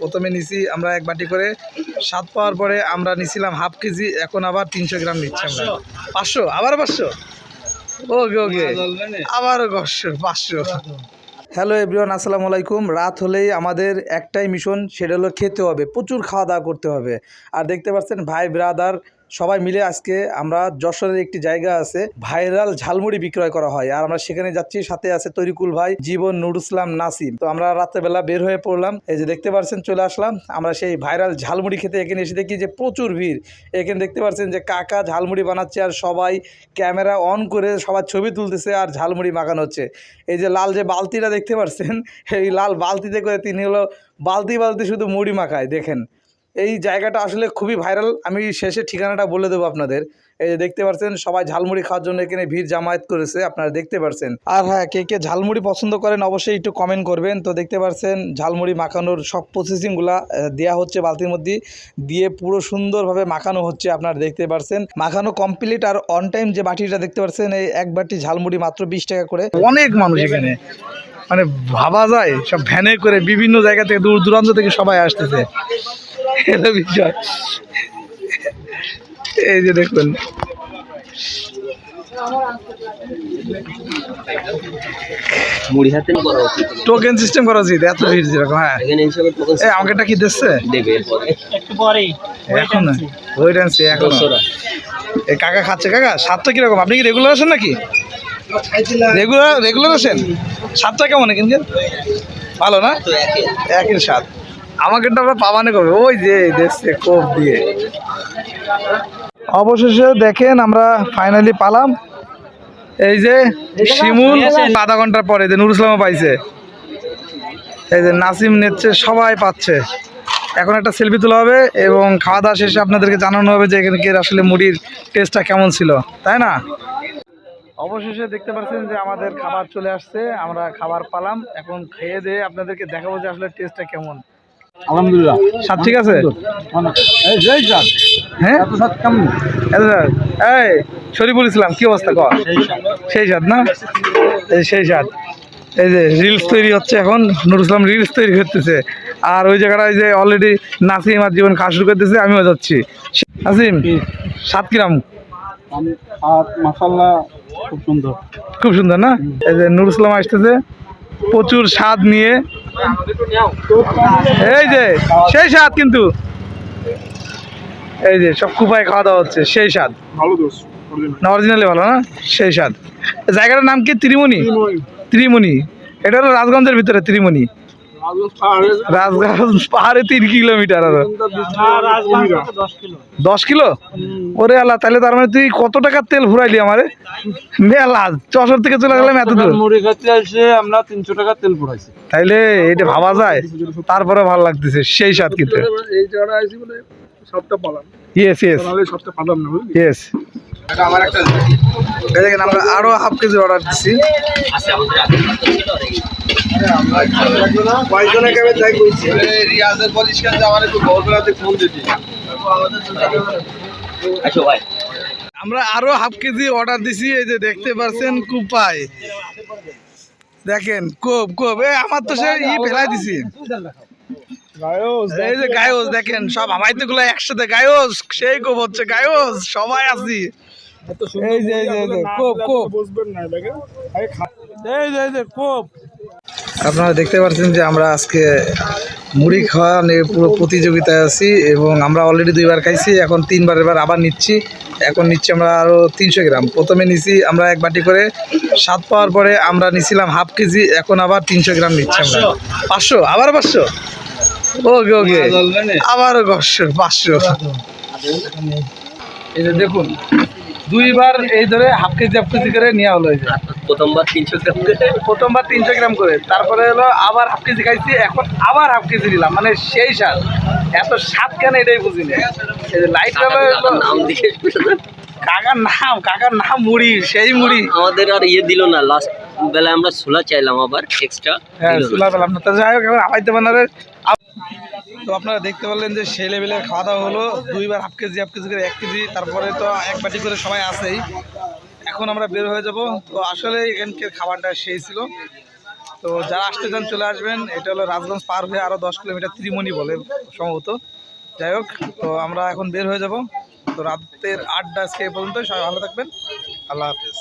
প্রথমে নিছি আমরা এক বাটি করে। স্বাদ পাওয়ার পরে আমরা নিছিলাম হাফ কেজি এখন আবার তিনশো গ্রাম নিচ্ছি আমরা। পাঁচশো? আবার পাঁচশো? ওকে ওকে আবারও পাঁচশো পাঁচশো। হ্যালো এভরিওয়ান আসসালামু আলাইকুম। রাত হলেই আমাদের একটাই মিশন সেটা হলো খেতে হবে প্রচুর খাওয়া দাওয়া করতে হবে। আর দেখতে পাচ্ছেন ভাই ব্রাদার সবাই মিলে আজকে আমরা যশোরের একটি জায়গা আছে, ভাইরাল ঝালমুড়ি বিক্রয় করা হয়। আর আমরা সেখানে যাচ্ছি, সাথে আছে তরিকুল ভাই, জীবন নুরুসলাম নাসিম। তো আমরা রাত্রেবেলা বের হয়ে পড়লাম, এই যে দেখতে পাচ্ছেন চলে আসলাম। আমরা সেই ভাইরাল ঝালমুড়ি খেতে এখানে এসে দেখি যে প্রচুর ভিড়। এখানে দেখতে পাচ্ছেন যে কাকা ঝালমুড়ি বানাচ্ছে আর সবাই ক্যামেরা অন করে সবার ছবি তুলতেছে আর ঝালমুড়ি মাখানো হচ্ছে। এই যে লাল যে বালতিটা দেখতে পাচ্ছেন এই লাল বালতিতে করে তিনি হলো বালতি বালতি শুধু মুড়ি মাখায়, দেখেন। এই জায়গাটা আসলে খুবই ভাইরাল। আমি শেষে ঠিকানাটা বলে দেবো আপনাদের। এই যে দেখতে পাচ্ছেন সবাই ঝালমুড়ি খাওয়ার জন্য এখানে ভিড় জামায়াত করেছে, আপনারা দেখতে পাচ্ছেন আর হ্যাঁ কে কে ঝালমুড়ি পছন্দ করেন অবশ্যই একটু কমেন্ট করবেন। তো দেখতে পাচ্ছেন ঝালমুড়ি মাখানোর সব প্রসেসিংগুলা দেওয়া হচ্ছে বালতির মধ্যে। দিয়ে পুরো সুন্দরভাবে মাখানো হচ্ছে, আপনারা দেখতে পাচ্ছেন মাখানো কমপ্লিট আর অন টাইম যে বাটিটা দেখতে পাচ্ছেন এই এক বাটি ঝালমুড়ি মাত্র বিশ টাকা করে। অনেক মানুষ এখানে। মানে ভাবা যায়, সব ভ্যানে করে বিভিন্ন জায়গা থেকে দূর দূরান্ত থেকে সবাই আসতেছে। এটা বিষয় এই যে দেখুন। মুড়ি হাতে করা উচিত। টোকেন সিস্টেম করা উচিত এত ভিড় যেরকম হ্যাঁ। এখানে হিসাবে এই আমাকে এটা কি দিচ্ছে? দেবে একটু পরেই। এখন না। ওয়েট অ্যান্ড সি এখন এই কাকা খাচ্ছে কাকা? স্বাদটা কীরকম? আপনি কি রেগুলার আছেন নাকি? রেগুলার রেগুলার আছেন? স্বাদটা কেমন কিন্তু ভালো না? তো একে একই স্বাদ। আমাকে তো আমরা পাবানে করবে। ওই যে দেখছে কোপ দিয়ে। অবশেষে দেখেন আমরা ফাইনালি পালাম। এই যে শিমুল আধা ঘণ্টার পরে যে নুর ইসলামও পাইছে। এই যে নাসিম নেচ্ছে, সবাই পাচ্ছে। এখন একটা সেলফি তোলা হবে এবং খাওয়া দাওয়া শেষে আপনাদেরকে জানানো হবে যে এখানে আসলে মুড়ির টেস্টটা কেমন ছিল। তাই না? অবশেষে দেখতে পাচ্ছেন যে আমাদের খাবার চলে আসছে, আমরা খাবার পালাম। এখন খেয়ে দিয়ে আপনাদেরকে দেখাবো যে আসলে টেস্টটা কেমন। আলহামদুলিল্লাহ। স্বাদ ঠিক আছে? হ্যাঁ? সাত এই শরীফুল ইসলাম কি অবস্থা কর? সেই স্বাদ না? এই সেই স্বাদ এই যে রিলস তৈরি হচ্ছে এখন নুর ইসলাম রিলস তৈরি করতেছে। আর ওই জায়গাটায় যে অলরেডি নাসিম আর জীবন খাওয়া শুরু করতেছে আমিও যাচ্ছি। নাসিম সাত কিরাম? আর খুব সুন্দর। খুব সুন্দর না? এই যে নুর ইসলাম আসতেছে প্রচুর স্বাদ নিয়ে এই যে সেই স্বাদ কিন্তু। এই যে সব কুপায় খাওয়া দাওয়া হচ্ছে সেই স্বাদ। ভালো দোষ না অরিজিনালি ভালো না? সেই স্বাদ। জায়গাটার নাম কি? ত্রিমণি। ত্রিমণি। এটা হলো রাজগঞ্জের ভিতরে ত্রিমণি। পাহাড়ে তিন কিলোমিটার দশ কিলো? ওরে তার মানে তুই কত টাকার তেল আমারে? থেকে চলে আমরা তিনশো টাকা তেল তাইলে এটা ভাবা যায়। তারপরে ভালো লাগতেছে, সেই স্বাদ কিন্তু। ইয়েস আমরা আরও হাফ কেজি অর্ডার দিচ্ছি কেমন কইছে? ভাই। আমরা আরও হাফ কেজি অর্ডার দিছি এই যে দেখতে পাচ্ছেন কুপাই দেখেন কোপ কোপ। এ আমার তো সে ই ফেলাই দিছি। এই যে গায়স দেখেন সবগুলো একসাথে গায়স সেই কোপ হচ্ছে গায়স সবাই আছি। এই যে এই যে কোপ কোপ। বুঝবেন না দেখে এই যে এই যে কোপ। আপনারা দেখতে পাচ্ছেন যে আমরা আজকে মুড়ি খাওয়া নিয়ে পুরো প্রতিযোগিতায় আছি এবং আমরা অলরেডি দুইবার খাইছি এখন তিনবার এবার আবার নিচ্ছি। এখন নিচ্ছি আমরা আরও তিনশো গ্রাম। প্রথমে নিছি আমরা এক বাটি করে। স্বাদ পাওয়ার পরে আমরা নিছিলাম হাফ কেজি এখন আবার তিনশো গ্রাম নিচ্ছি আমরা। পাঁচশো? আবার পাঁচশো? ওকে ওকে আবারও পাঁচশো পাঁচশো। এটা দেখুন দুইবার এই ধরে হাফ কেজি হাফ কেজি করে নেওয়া হলো প্রথমবার তিনশো গ্রাম করে। প্রথমবার তিনশো গ্রাম করে। তারপরে হলো আবার হাফ কেজি খাইছি এখন আবার হাফ কেজি নিলাম। মানে সেই স্বাদ। এত স্বাদ কেন এটাই বুঝিনি এই যে লাইট নাম দিয়ে কাকার নাম কাকার নাম মুড়ি সেই মুড়ি। আমাদের আর ইয়ে দিল না। লাস্ট বেলায় আমরা ছোলা চাইলাম আবার এক্সট্রা হ্যাঁ চুলা পেলাম না। তো যাই হোক এখন আপাইতে বানারে তো আপনারা দেখতে পারলেন যে সেই লেভেলের খাওয়া দাওয়া হলো। দুইবার হাফ কেজি হাফ কেজি করে এক কেজি, তারপরে তো এক বাটি করে সবাই আসেই এখন আমরা বের হয়ে যাব। তো আসলে এখানকার খাবারটা সেই ছিল। তো যারা আসতে চান চলে আসবেন। এটা হলো রাজগঞ্জ পার হয়ে আরও দশ কিলোমিটার ত্রিমণি বলে সম্ভবত। যাই হোক, তো আমরা এখন বের হয়ে যাব। তো রাতের আড্ডা আজকে পর্যন্ত সবাই ভালো থাকবেন। আল্লাহ হাফিজ।